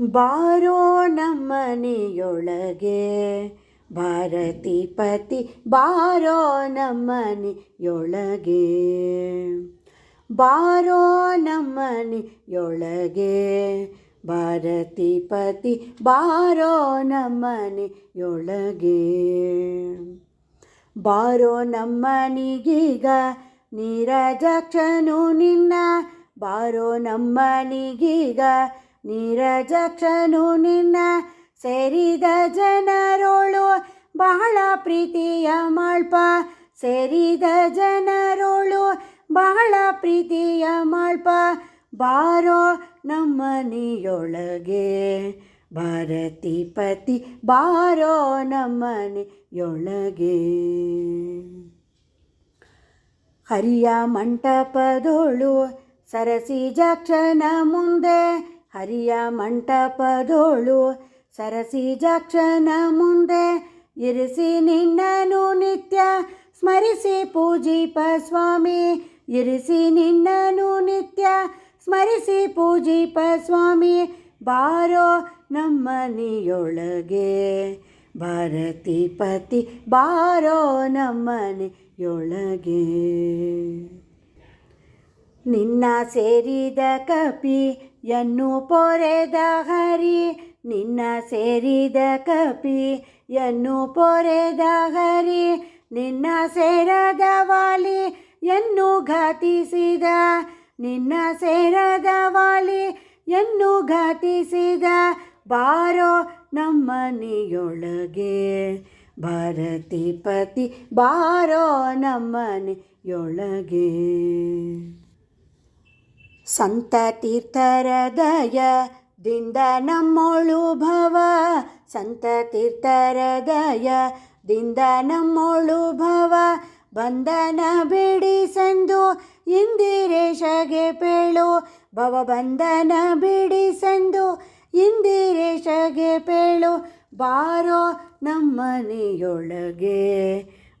ಬಾರೋ ನಮ್ಮನೆಯೊಳಗೆ ಭಾರತಿ ಪತಿ ಬಾರೋ ನಮ್ಮನೆಯೊಳಗೆ. ಬಾರೋ ನಮ್ಮನೆಯೊಳಗೆ ಭಾರತಿ ಪತಿ ಬಾರೋ ನಮ್ಮನೆಯೊಳಗೆ. ಬಾರೋ ನಮ್ಮನಿಗೀಗ ನೀರಜಕ್ಷನು ನಿನ್ನ. ಬಾರೋ ನಮ್ಮನಿಗೀಗ ನೀರಜಕ್ಷನು ನಿನ್ನ ಸೇರಿದ ಜನರೋಳು ಬಹಳ ಪ್ರೀತಿಯ ಮಾಳ್ಪ ಸೇರಿದ ಜನರೋಳು ಬಹಳ ಪ್ರೀತಿಯ ಮಾಳ್ಪ ಬಾರೋ ನಮ್ಮನೆಯೊಳಗೆ ಭಾರತಿ ಪತಿ ಬಾರೋ ನಮ್ಮನೆಯೊಳಗೆ ಹರಿಯ ಮಂಟಪದೋಳು ಸರಸಿ ಜಾಕ್ಷನ ಮುಂದೆ ಹರಿಯ ಮಂಟಪದೋಳು ಸರಸಿ ಜಾಕ್ಷನ ಮುಂದೆ ಇರಿಸಿ ನಿನ್ನನು ನಿತ್ಯ ಸ್ಮರಿಸಿ ಪೂಜಿಪ ಸ್ವಾಮಿ. ಇರಿಸಿ ನಿನ್ನನು ನಿತ್ಯ ಸ್ಮರಿಸಿ ಪೂಜಿಪ ಸ್ವಾಮಿ. ಬಾರೋ ನಮ್ಮನೆಯೊಳಗೆ ಭಾರತಿ ಪತಿ ಬಾರೋ ನಮ್ಮನೆಯೊಳಗೆ. ನಿನ್ನ ಸೇರಿದ ಕಪಿಯನ್ನು ಪೊರೆದ ಹರಿ, ನಿನ್ನ ಸೇರಿದ ಕಪಿ. ಎನ್ನು ಪೊರೆದ ಹರಿ, ನಿನ್ನ ಸೇರದ ವಾಲಿ. ಎನ್ನು ಘಾತಿಸಿದ, ನಿನ್ನ ಸೇರದ ವಾಲಿ. ಎನ್ನು ಘಾತಿಸಿದ, ಬಾರೋ ನಮ್ಮನೆಯೊಳಗೆ. ಭಾರತಿ ಪತಿ ಬಾರೋ ನಮ್ಮನೆಯೊಳಗೆ. ಸಂತ ತೀರ್ಥರದಯ ದಯದಿಂದ ನಮ್ಮೊಳು ಭವ ಸಂತ ತೀರ್ಥರ ದಯದಿಂದ ನಮ್ಮೊಳು ಭವ ಬಂಧನ ಬಿಡಿಸೆಂದು ಇಂದಿರೇಶಗೆ ಪೇಳು. ಭವ ಬಂಧನ ಬಿಡಿಸೆಂದು ಇಂದಿರೇಶಗೆ ಪೇಳು. ಬಾರೋ ನಮ್ಮನೆಯೊಳಗೆ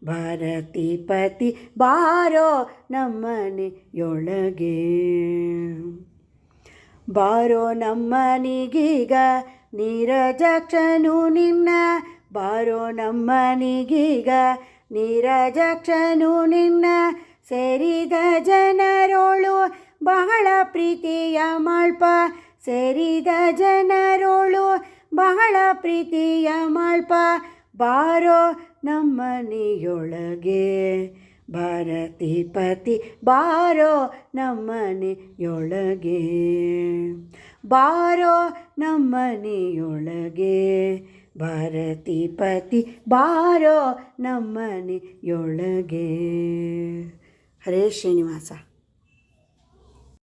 ಭಾರತಿ ಪತಿ ಬಾರೋ ನಮ್ಮನೆಯೊಳಗೆ. ಬಾರೋ ನಮ್ಮನಿಗೀಗ ನೀರಜಕ್ಷನು ನಿನ್ನ. ಬಾರೋ ನಮ್ಮನಿಗೀಗ ನೀರಜಕ್ಷನು ನಿನ್ನ. ಸೇರಿದ ಜನರೋಳು ಬಹಳ ಪ್ರೀತಿಯ ಮಾಳ್ಪ ಸೇರಿದ ಜನರೋಳು ಬಹಳ ಪ್ರೀತಿಯ ಮಾಳ್ಪ ಬಾರೋ ನಮ್ಮನೆಯೊಳಗೆ ಭಾರತಿ ಪತಿ ಬಾರೋ ನಮ್ಮನೆಯೊಳಗೆ ಬಾರೋ ನಮ್ಮನೆಯೊಳಗೆ ಭಾರತಿ ಪತಿ ಬಾರೋ ನಮ್ಮನೆಯೊಳಗೆ ಹರೇ ಶ್ರೀನಿವಾಸ.